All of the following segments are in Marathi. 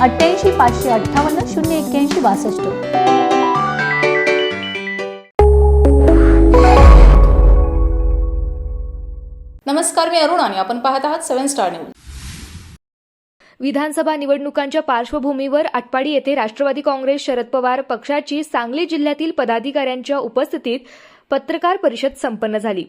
अठ्ठ्याऐंशी पाचशे अठ्ठावन्न शून्य एक्क्याऐंशी बासष्ट. नमस्कार मी अरुण आणि आपण पाहत आहात सेव्हन स्टार न्यूज. विधानसभा निवडणुकांच्या पार्श्वभूमीवर आटपाडी येथे राष्ट्रवादी काँग्रेस शरद पवार पक्षाची सांगली जिल्ह्यातील पदाधिकाऱ्यांच्या उपस्थितीत पत्रकार परिषद संपन्न झाली.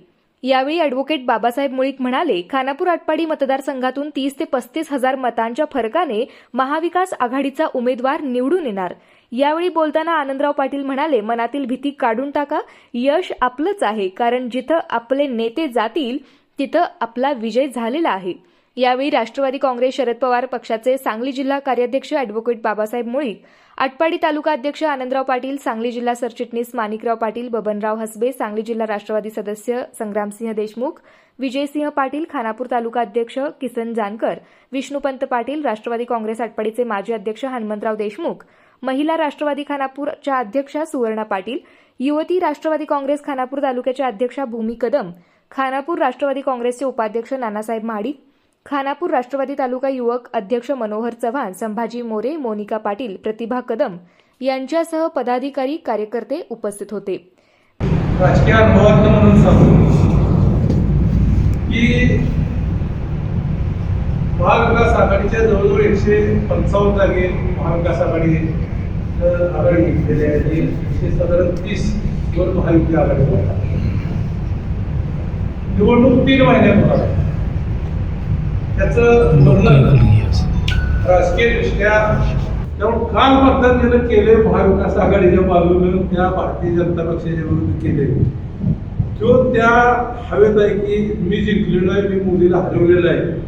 यावेळी अॅडव्होकेट बाबासाहेब मुळीक म्हणाले खानापूर आटपाडी मतदारसंघातून तीस ते पस्तीस हजार मतांच्या फरकाने महाविकास आघाडीचा उमेदवार निवडून येणार. यावेळी बोलताना आनंदराव पाटील म्हणाले मनातील भीती काढून टाका यश आपलंच आहे कारण जिथं आपले नेते जातील तिथं आपला विजय झालेला आहे. यावेळी राष्ट्रवादी काँग्रेस शरद पवार पक्षाचे सांगली जिल्हा कार्याध्यक्ष अॅडव्होकेट बाबासाहेब मुळीक आटपाडी तालुका अध्यक्ष आनंदराव पाटील सांगली जिल्हा सरचिटणीस माणिकराव पाटील बबनराव हसबे सांगली जिल्हा राष्ट्रवादी सदस्य संग्रामसिंह देशमुख विजयसिंह पाटील खानापूर तालुका अध्यक्ष किसन जानकर विष्णुपंत पाटील राष्ट्रवादी काँग्रेस आटपाडीचे माजी अध्यक्ष हनुमंतराव देशमुख महिला राष्ट्रवादी खानापूरच्या अध्यक्षा सुवर्णा पाटील युवती राष्ट्रवादी काँग्रेस खानापूर तालुक्याच्या अध्यक्षा भूमी कदम खानापूर राष्ट्रवादी काँग्रेसचे उपाध्यक्ष नानासाहेब महाडिक खानापूर राष्ट्रवादी तालुका युवक अध्यक्ष मनोहर चव्हाण संभाजी मोरे मोनिका पाटील प्रतिभा कदम यांच्यासह पदाधिकारी कार्यकर्ते उपस्थित होते. राजकीय अनुभवात म्हणून सांगतो की महाविकास आघाडीच्या जवळजवळ एकशे पंचावन्न जागे महाविकास आघाडी आघाडी घेतलेली आहे. एकशे साधारण तीस वर महायुती आघाडी निवडणूक तीन महिन्यात होणार आहे. त्याचं वर्णन राजकीय दृष्ट्या त्यामुळे काल पद्धतीनं केले महाविकास आघाडीच्या बाजूने त्या भारतीय जनता पक्षाच्या विरुद्ध केले तो त्या हवेत आहे की मी जिंकलेलो आहे मी मोदीला हरवलेलं आहे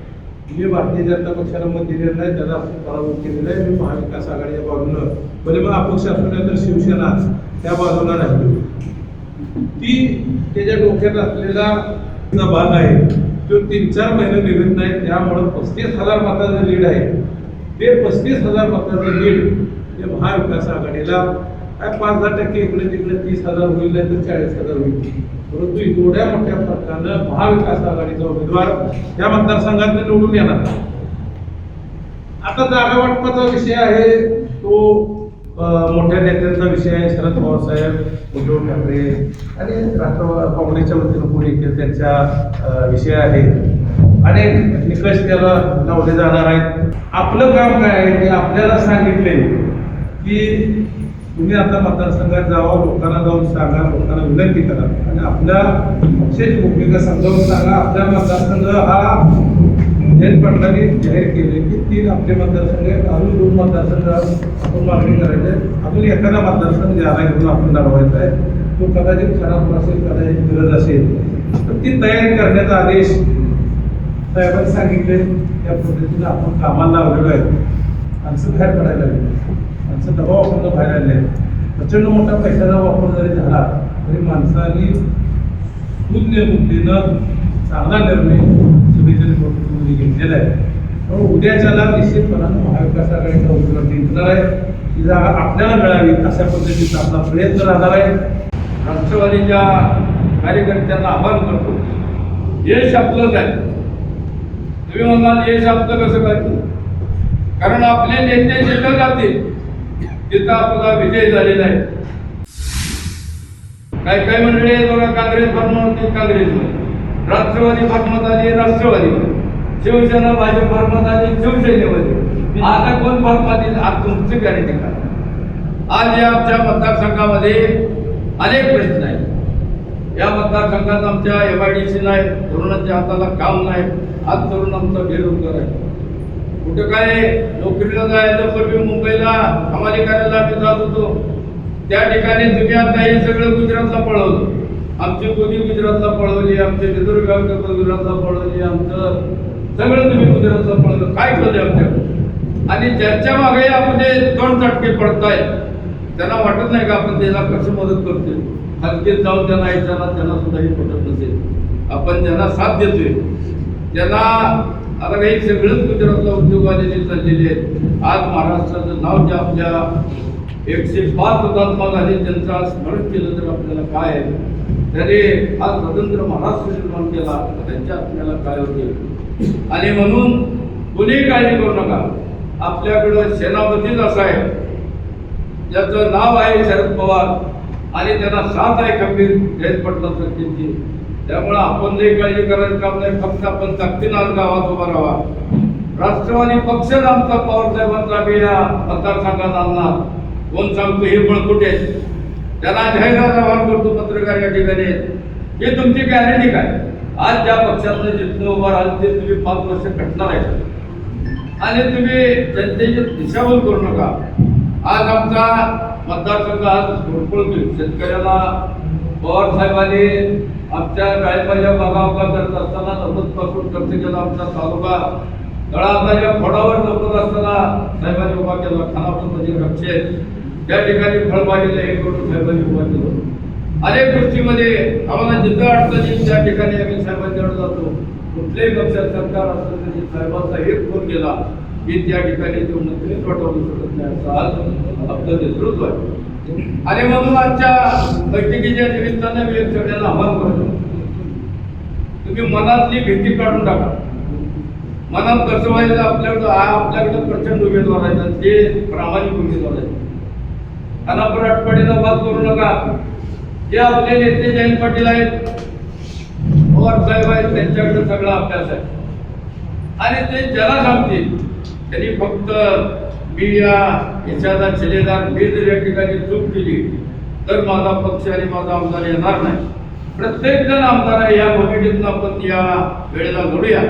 मी भारतीय जनता पक्षाला मत दिलेलं नाही त्याला पराभूत केलेला आहे मी महाविकास आघाडीच्या बाजूनं. भले मग अपक्ष असू नये तर शिवसेना त्या बाजूला राहिलो. ती त्याच्या डोक्यात असलेला भाग आहे. तो तीन चार महिने निघत नाही. त्यामुळं पस्तीस हजार मताचं लीड आहे. ते पस्तीस हजार मताचं लीड हे महाविकास आघाडीला काय पाच दहा टक्के इकडे तिकडे तीस हजार होईल नाही तर चाळीस हजार होईल. परंतु एवढ्या मोठ्या फरकानं महाविकास आघाडीचा उमेदवार या मतदारसंघात निवडून येणार. आता जागा वाटपाचा विषय आहे. तो मोठ्या नेत्यांचा विषय आहे शरद पवार साहेब उद्धव ठाकरे आणि राष्ट्रवादी काँग्रेसच्या वतीनं कोणी येतील त्यांचा विषय आहे अनेक निकष त्याला लावले जाणार आहेत. आपलं काम काय आहे की आपल्याला सांगितले. की तुम्ही आता मतदारसंघात जावा लोकांना जाऊन सांगा लोकांना विनंती करा. आणि आपल्या पक्षाची भूमिका समजावून सांगा आपला मतदारसंघ हा जयंत पाटलांनी जाहीर केले की तीन आपले मतदारसंघ आहेत अजून दोन मतदारसंघ आपण मागणी करायची आहे. अजून एखादा मतदारसंघ ज्याला घेऊन आपण लढवायचा आहे. तो कदाचित खराब असेल कदाचित गरज असेल. तर ती तयारी करण्याचा आदेश साहेबांनी सांगितले त्या पद्धतीनं आपण कामाला लावलेलो आहे. माणसं बाहेर पडायला लागले. माणसं दबाव आपण बाहेर आले प्रचंड मोठा पैशाचा वापर जरी झाला तरी माणसांनी शून्य बुद्धीनं चांगला निर्णय सभेच्या निवडणुकीमध्ये घेतलेला आहे. त्यामुळे उद्याच्याला निश्चितपणानं महाविकास आघाडीचा उमेदवार जिंकणार आहे. ती जागा आपल्याला मिळावी अशा पद्धतीचा आपला प्रयत्न राहणार आहे. राष्ट्रवादीच्या कार्यकर्त्यांना आवाहन करतो. यश आपलंच आहे. तुम्ही म्हणाल यश आपलं कसं काय? कारण आपले नेते जिथं जातील. तिथं आपला विजय झालेला आहे. काही काही मंडळी बघा काँग्रेस बनवून काँग्रेसमध्ये. राष्ट्रवादी फॉर्मत आली राष्ट्रवादीमध्ये शिवसेना भाजप फॉर्मत आली शिवसेनेमध्ये आता कोण फॉर्मात येईल आज तुमची गॅरंटी काय आज या आमच्या मतदारसंघामध्ये अनेक प्रश्न आहेत. या मतदारसंघात आमच्या एम आय डी सी नाही तरुणांच्या हाताला काम नाही आज तरुण आमचा बेरोजगार आहे. कुठं काय नोकरीला जायचं पूर्वी मुंबईला हमाली करायला आम्ही जात होतो. त्या ठिकाणी तुम्ही आता हे सगळं गुजरातला पळवलं. आमची कोणी गुजरातला पळवली आमचे रिझर्व्ह गुजरातला पळवली आमचं सगळं तुम्ही गुजरातला पळवलं. काय केलं आमच्या आणि ज्यांच्या मागे आपले दोन चटके पडताय त्यांना वाटत नाही का आपण त्याला कसं मदत करतोय? हलकेत जाऊन त्यांना विचारला त्यांना सुद्धा हे पटत नसेल. आपण ज्यांना साथ देतोय त्यांना आता काही सगळंच गुजरातला उद्योगवाले चाललेले आहेत. आज महाराष्ट्राचं नाव जे आपल्या एकशे पाच हुतात्मा झाले त्यांचं स्मरण केलं तर आपल्याला काय आहे? त्याने हा स्वतंत्र महाराष्ट्र निर्माण केला त्यांच्या आपल्याला काय होते? आणि म्हणून कुणी काळजी करू नका. आपल्याकडं सेनापतीच असा आहे. ज्याचं नाव आहे शरद पवार आणि त्यांना साथ आहे खंबीर जयंत पाटला त्यांची त्यामुळे आपण जे काळजी करायचं काम नाही फक्त आपण ताकदीनं गावात उभा राहा राष्ट्रवादी पक्षच आमचा पवार साहेबांचा मतदारसंघात आणणार. कोण सांगतो हे पण कुठे त्याला जाहिरात आव्हान करतो पत्रकार या ठिकाणी. हे तुमची गॅरंटी काय? आज ज्या पक्षातनं जिथनं उभं राहाल ते तुम्ही पाच वर्ष घटणार आहे. आणि तुम्ही जनतेची दिशाभूल करू नका. आज आमचा मतदारसंघ आज घोळतोय शेतकऱ्याला पवार साहेबांनी आमच्या गायबाच्या बागावका करत असताना नव्वदपासून खर्च केला आमचा तालुका. तळाच्या फोडावर जपत असताना साहेबांनी उभा केला. खानापूर म्हणजे रक्षेत. त्या ठिकाणी फळबागेला हे करून साहेबांनी उभा केलं अनेक गोष्टीमध्ये आम्हाला जिथं अडचण येईल त्या ठिकाणी आम्ही साहेबांच्याकडे जातो. कुठल्याही पक्षात सरकार असलं तरी साहेबांचा एक फोन केला की त्या ठिकाणी तो नक्कीच वाटवू शकत नाही असं आज आपलं नेतृत्व आहे. आणि म्हणून आजच्या बैठकीच्या निमित्तानं मी सगळ्यांना आव्हान करतो. तुम्ही मनातली भीती काढून टाका. मनात कसं व्हायचं आपल्याकडं आपल्याकडं प्रचंड उमेदवार आहेत ते प्रामाणिक उमेदवार आहेत. खानापूर आठवडीचा वाद करू नका. जे आपले नेते जयंत पाटील आहेत पवार साहेब आहेत त्यांच्याकडे सगळा अभ्यास आहे. आणि ते ज्याला सांगतील त्यांनी फक्त मी या यशाचा शिलेदार मी जर या ठिकाणी चूक केली. तर माझा पक्ष आणि माझा आमदार येणार नाही. प्रत्येक जण आमदार आहे या कमिटीतून आपण या वेळेला लढूया.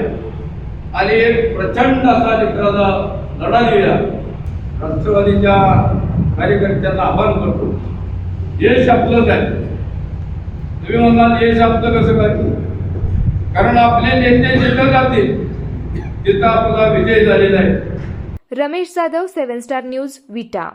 आणि एक प्रचंड असा लेकराचा लढा देऊया. राष्ट्रवादीच्या कार्यकर्त्यांना आवाहन करतो. यश आपलंच आहे तुम्ही म्हणाल यश आपलं कसं काय? कारण आपले नेते जिथं जातील तिथं आपला विजय झालेला आहे. Ramesh Jadhav seven star news Vita.